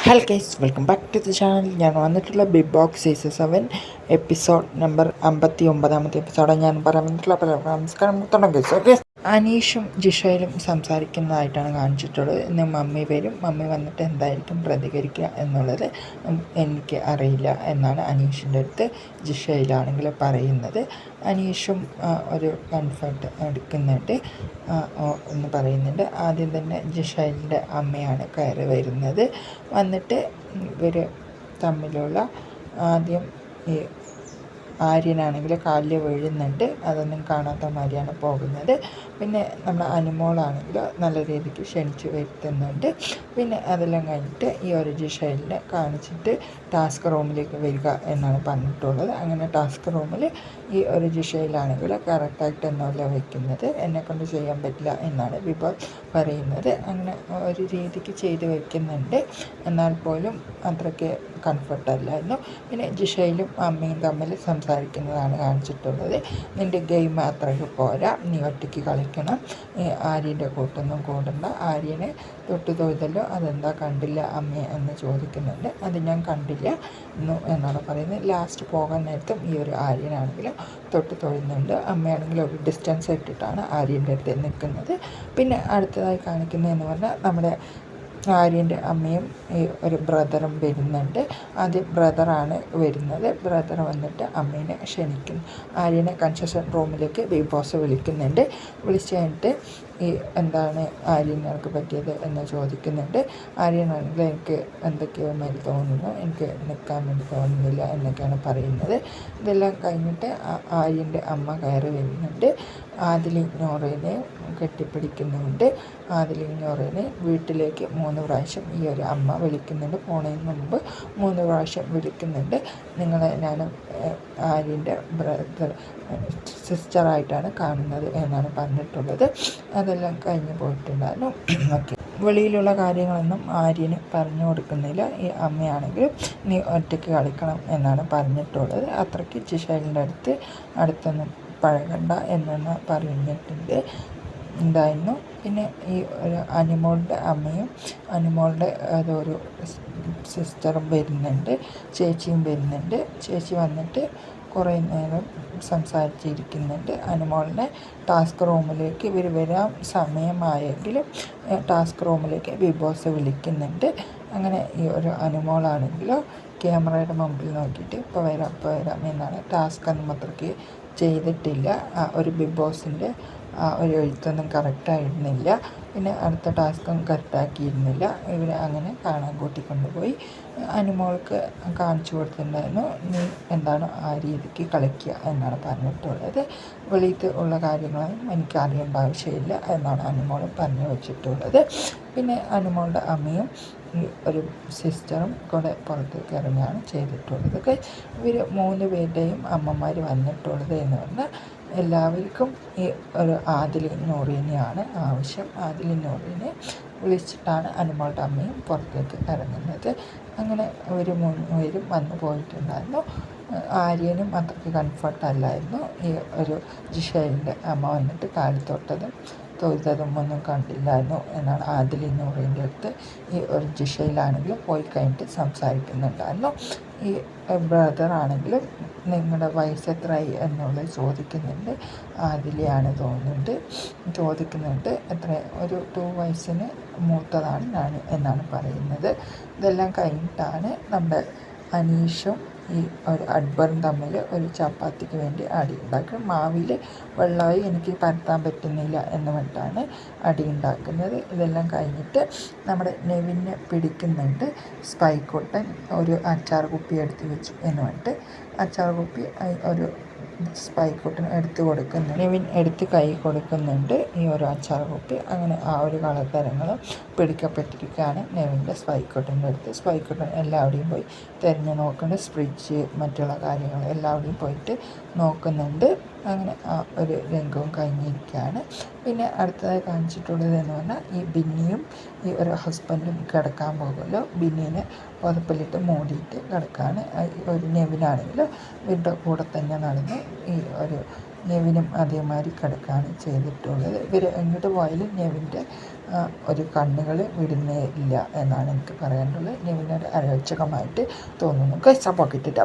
Hello guys welcome back to the channel ഞാൻ വന്നിട്ടുള്ള Bigg Boss season seven episode number അമ്പത്തി ഒമ്പതാമത്തെ എപ്പിസോഡാണ് ഞാൻ പറഞ്ഞിട്ടുള്ള നമസ്കാരം. തുടങ്ങും കേസ് ഓക്കെ അനീഷും ജിഷയിലും സംസാരിക്കുന്നതായിട്ടാണ് കാണിച്ചിട്ടുള്ളത്. ഇന്ന് മമ്മി വരും. മമ്മി വന്നിട്ട് എന്തായിരിക്കും പ്രതികരിക്കുക എന്നുള്ളത് എനിക്ക് അറിയില്ല എന്നാണ് അനീഷിന്റെ അടുത്ത് ജിഷയിലാണെങ്കിൽ പറയുന്നത്. അനീഷും ഒരു കൺഫേർട്ട് എടുക്കുന്നുണ്ട്. എന്ന് പറയുന്നുണ്ട്. ആദ്യം തന്നെ ജിഷയിലിന്റെ അമ്മയാണ് കയറി വരുന്നത്. വന്നിട്ട് ഇവർ തമ്മിലുള്ള ആദ്യം ഈ ആര്യനാണെങ്കിൽ കാലിൽ വീഴുന്നുണ്ട്. അതൊന്നും കാണാത്ത മാതിരിയാണ് പോകുന്നത്. പിന്നെ നമ്മുടെ അനുമോളാണെങ്കിൽ നല്ല രീതിക്ക് ക്ഷണിച്ച് വരുത്തുന്നുണ്ട്. പിന്നെ അതെല്ലാം കഴിഞ്ഞിട്ട് ഈ ഒരു ജിഷയിലിനെ കാണിച്ചിട്ട് ടാസ്ക് റൂമിലേക്ക് വരിക എന്നാണ് പറഞ്ഞിട്ടുള്ളത്. അങ്ങനെ ടാസ്ക് റൂമിൽ ഈ ഒരു ജിഷയിലാണെങ്കിൽ കറക്റ്റായിട്ട് എന്നല്ല വയ്ക്കുന്നത് എന്നെക്കൊണ്ട് ചെയ്യാൻ പറ്റില്ല എന്നാണ് വിഭവ് പറയുന്നത്. അങ്ങനെ ഒരു രീതിക്ക് ചെയ്ത് വയ്ക്കുന്നുണ്ട് എന്നാൽ പോലും അത്രയ്ക്ക് കംഫർട്ടല്ലായിരുന്നു പിന്നെ ജിഷയിലും അമ്മയും തമ്മിൽ സംസാരിക്കുന്നതാണ് കാണിച്ചിട്ടുള്ളത്. നിന്റെ ഗെയിം അത്രയ്ക്ക് പോരാ. നീ ഒറ്റയ്ക്ക് കളിക്കണം. ആര്യന്റെ കൂട്ടൊന്നും കൂടണ്ട. ആര്യനെ തൊട്ട് തൊഴുതല്ലോ. അതെന്താ കണ്ടില്ല അമ്മ എന്ന് ചോദിക്കുന്നുണ്ട്. അത് ഞാൻ കണ്ടില്ല എന്നു എന്നാണ് പറയുന്നത്. ലാസ്റ്റ് പോകാൻ നേരത്തും ഈ ഒരു ആര്യനാണെങ്കിലും തൊട്ട് തൊഴുന്നുണ്ട്. അമ്മയാണെങ്കിലും ഒരു ഡിസ്റ്റൻസ് ഇട്ടിട്ടാണ് ആര്യന്റെ അടുത്ത് നിൽക്കുന്നത്. പിന്നെ അടുത്തതായി കാണിക്കുന്നതെന്ന് പറഞ്ഞാൽ നമ്മുടെ ആര്യന്റെ അമ്മയും ഈ ഒരു ബ്രദറും വരുന്നുണ്ട്. ആദ്യം ബ്രദറാണ് വരുന്നത്. ബ്രദർ വന്നിട്ട് അമ്മേനെ ക്ഷണിക്കുന്നു. ആര്യനെ കൺസെഷൻ റൂമിലേക്ക് ബിഗ് ബോസ് വിളിക്കുന്നുണ്ട്. വിളിച്ച് കഴിഞ്ഞിട്ട് ഈ എന്താണ് ആര്യങ്ങൾക്ക് പറ്റിയത് എന്ന് ചോദിക്കുന്നുണ്ട്. ആര്യനാണെങ്കിൽ എനിക്ക് എന്തൊക്കെയോ മേൽ തോന്നുന്നു. എനിക്ക് നിൽക്കാൻ വേണ്ടി തോന്നുന്നില്ല എന്നൊക്കെയാണ് പറയുന്നത്. ഇതെല്ലാം കഴിഞ്ഞിട്ട് ആര്യന്റെ അമ്മ കയറി വരുന്നുണ്ട്. ആദിലി നോറേനെ കെട്ടിപ്പിടിക്കുന്നുണ്ട് ആദിലി നോറേനെ വീട്ടിലേക്ക് മൂന്ന് പ്രാവശ്യം ഈ ഒരു അമ്മ വിളിക്കുന്നുണ്ട്. പോണതിന് മുമ്പ് മൂന്ന് പ്രാവശ്യം വിളിക്കുന്നുണ്ട്. നിങ്ങൾ ഞാൻ ആര്യന്റെ ബ്രദർ സിസ്റ്ററായിട്ടാണ് കാണുന്നത് എന്നാണ് പറഞ്ഞിട്ടുള്ളത്. അതെല്ലാം കഴിഞ്ഞ് പോയിട്ടുണ്ടായിരുന്നു. ഓക്കെ. വെളിയിലുള്ള കാര്യങ്ങളൊന്നും ആര്യന് പറഞ്ഞു കൊടുക്കുന്നില്ല. ഈ അമ്മയാണെങ്കിലും നീ ഒറ്റയ്ക്ക് കളിക്കണം എന്നാണ് പറഞ്ഞിട്ടുള്ളത്. അത്രയ്ക്ക് ജിഷേലിന്റെ അടുത്ത് അടുത്തൊന്നും പഴകണ്ട എന്നാണ് പറഞ്ഞിട്ടുണ്ട്. ഉണ്ടായിരുന്നു. പിന്നെ ഈ ഒരു അനിമോളുടെ അമ്മയും അനിമോളുടെ അതൊരു സിസ്റ്ററും വരുന്നുണ്ട് ചേച്ചിയും വരുന്നുണ്ട്. ചേച്ചി വന്നിട്ട് കുറേ നേരം സംസാരിച്ചിരിക്കുന്നുണ്ട്. അനുമോളിനെ ടാസ്ക് റൂമിലേക്ക് ഇവർ വരാൻ സമയമായെങ്കിൽ ടാസ്ക് റൂമിലേക്ക് ബിഗ് ബോസ് വിളിക്കുന്നുണ്ട്. അങ്ങനെ ഈ ഒരു അനുമോളാണെങ്കിലോ ക്യാമറയുടെ മുമ്പിൽ നോക്കിയിട്ട് ഇപ്പോൾ വരാം ഇപ്പോൾ വരാം എന്നാണ് ടാസ്ക് അത്രയ്ക്ക് ചെയ്തിട്ടില്ല. ഒരു ബിഗ് ബോസിന്റെ ഒരു എഴുത്തൊന്നും കറക്റ്റായിരുന്നില്ല പിന്നെ അടുത്ത ടാസ്കും കറക്റ്റാക്കിയിരുന്നില്ല ഇവർ അങ്ങനെ കാണാൻ കൂട്ടിക്കൊണ്ടുപോയി. അനുമോൾക്ക് കാണിച്ചു കൊടുത്തിട്ടുണ്ടായിരുന്നു നീ എന്താണ് ആ രീതിക്ക് കളിക്കുക എന്നാണ് പറഞ്ഞിട്ടുള്ളത്. വെളിയിൽ ഉള്ള കാര്യങ്ങളൊന്നും എനിക്ക് അറിയേണ്ട ആവശ്യമില്ല എന്നാണ് അനുമോൾ പറഞ്ഞു വെച്ചിട്ടുള്ളത്. പിന്നെ അനുമോളുടെ അമ്മയും ഒരു സിസ്റ്ററും കൂടെ പുറത്തേക്ക് ഇറങ്ങുകയാണ് ചെയ്തിട്ടുള്ളത്. ഒക്കെ ഇവർ മൂന്ന് പേരുടെയും അമ്മമാർ വന്നിട്ടുള്ളത് എന്ന് പറഞ്ഞാൽ എല്ലാവർക്കും ഈ ഒരു ആദിലി നൂറിനെയാണ് ആവശ്യം. ആദിലി നൂറിനെ വിളിച്ചിട്ടാണ് അനുമോളുടെ അമ്മയും പുറത്തേക്ക് ഇറങ്ങുന്നത്. അങ്ങനെ ഒരു മൂന്ന് പേരും വന്നു പോയിട്ടുണ്ടായിരുന്നു. ആര്യനും അത്രയ്ക്ക് കംഫർട്ട് അല്ലായിരുന്നു. ഈ ഒരു ജിഷേലിന്റെ അമ്മ വന്നിട്ട് കാലിത്തൊട്ടതും തൊഴുതതും ഒന്നും കണ്ടില്ലായിരുന്നു എന്നാണ് ആദിൽ എന്ന് പറയുന്ന അടുത്ത്. ഈ ഒരു ജിഷയിലാണെങ്കിലും പോയി കഴിഞ്ഞിട്ട് സംസാരിക്കുന്നുണ്ടായിരുന്നു. ഈ ബ്രദർ ആണെങ്കിലും നിങ്ങളുടെ വയസ്സ് എത്രയായി എന്നുള്ളത് ചോദിക്കുന്നുണ്ട്. ആദിലിയാണ് തോന്നുന്നുണ്ട്. ചോദിക്കുന്നുണ്ട് എത്ര ഒരു ടു വയസ്സിന് മൂത്തതാണ് ഞാൻ എന്നാണ് പറയുന്നത്. ഇതെല്ലാം കഴിഞ്ഞിട്ടാണ് നമ്മുടെ അനീഷും ഈ ഒരു അക്ബറും തമ്മിൽ ഒരു ചപ്പാത്തിക്ക് വേണ്ടി അടി ഉണ്ടാക്കും മാവിൽ വെള്ളമായി എനിക്ക് പരത്താൻ പറ്റുന്നില്ല എന്ന് പറഞ്ഞിട്ടാണ് അടി ഉണ്ടാക്കുന്നത്. ഇതെല്ലാം കഴിഞ്ഞിട്ട് നമ്മുടെ നെവിനെ പിടിക്കുന്നുണ്ട്. സ്പൈക്കോട്ടൻ ഒരു അച്ചാർ കുപ്പി എടുത്ത് വെച്ചു എന്ന് പറഞ്ഞിട്ട് അച്ചാർ കുപ്പി ഒരു സ്പൈക്കോട്ടിന് എടുത്ത് കൊടുക്കുന്നുണ്ട്. നെവിൻ എടുത്ത് കൈ കൊടുക്കുന്നുണ്ട്. ഈ ഒരു അച്ചാർ കുപ്പി. അങ്ങനെ ആ ഒരു കളർ തരങ്ങൾ പിടിക്കപ്പെട്ടിരിക്കുകയാണ് നെവിന്റെ സ്പൈക്കോട്ടിന്റെ അടുത്ത്. സ്പൈക്കോട്ടൻ എല്ലാവിടെയും പോയി തിരഞ്ഞു നോക്കുന്നുണ്ട്. സ്പ്രിഡ്ജ് മറ്റുള്ള കാര്യങ്ങൾ എല്ലാവിടെയും പോയിട്ട് നോക്കുന്നുണ്ട്. അങ്ങനെ ആ ഒരു രംഗവും കഴിഞ്ഞിരിക്കുകയാണ്. പിന്നെ അടുത്തതായി കാണിച്ചിട്ടുള്ളത് എന്ന് പറഞ്ഞാൽ ഈ ബിന്നിയും ഈ ഒരു ഹസ്ബൻഡും കിടക്കാൻ പോകുമല്ലോ. ബിന്നിനെ പുതപ്പിലിട്ട് മൂടിയിട്ട് കിടക്കുകയാണ്. ഒരു നെവിനാണെങ്കിലും ഇവരുടെ കൂടെ തന്നെ നടന്ന് ഈ ഒരു നെവിനും അതേമാതിരി കിടക്കുകയാണ് ചെയ്തിട്ടുള്ളത്. ഇവർ എങ്ങോട്ട് പോയാലും നെവിന്റെ ഒരു കണ്ണുകൾ വിടുന്നേ ഇല്ല എന്നാണ് എനിക്ക് പറയാനുള്ളത്. നെവിനൊരു അരോചകമായിട്ട് തോന്നുന്നു. കൈസ പോക്കറ്റിട്ട്